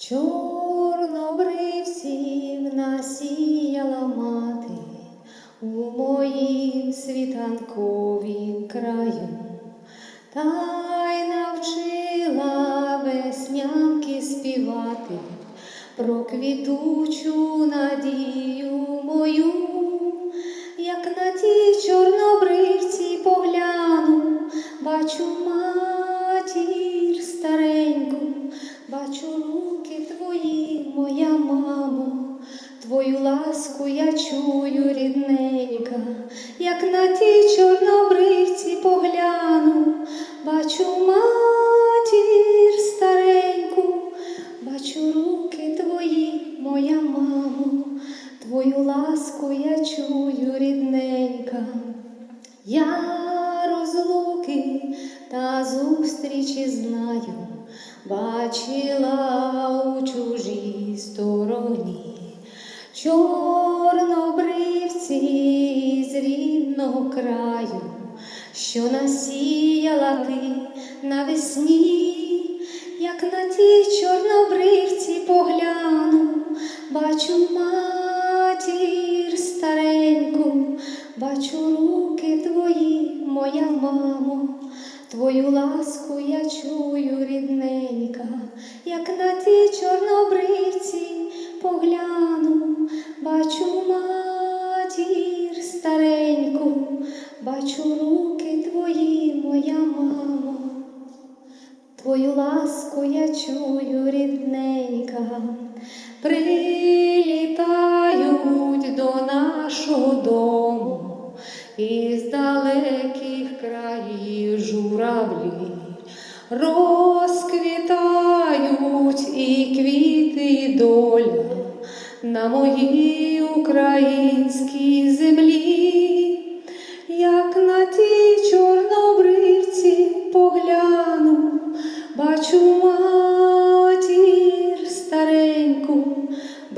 Чорнобривців насіяла мати у моїм світанковім краю, та й навчила веснянки співати про квітучу надію мою, як на ті чорнобривці погляну, бачу матір твою ласку я чую, рідненька, як на ті чорнобривці погляну, бачу матір стареньку, бачу руки твої, моя мамо, твою ласку я чую, рідненька. Я розлуки та зустрічі знаю, бачила у чужій стороні. Чорнобривці з рідного краю, що насіяла ти навесні, як на ті чорнобривці погляну, бачу матір стареньку, бачу руки твої, моя мамо, твою ласку я чую, рідненька, як на ті чорнобривці погляну, стареньку, бачу руки твої, моя мамо. Твою ласку я чую, рідненька, прилітають до нашого дому із далеких країв журавлі, розквітають і квіти, і доля на моїй українській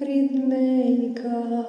рідненька.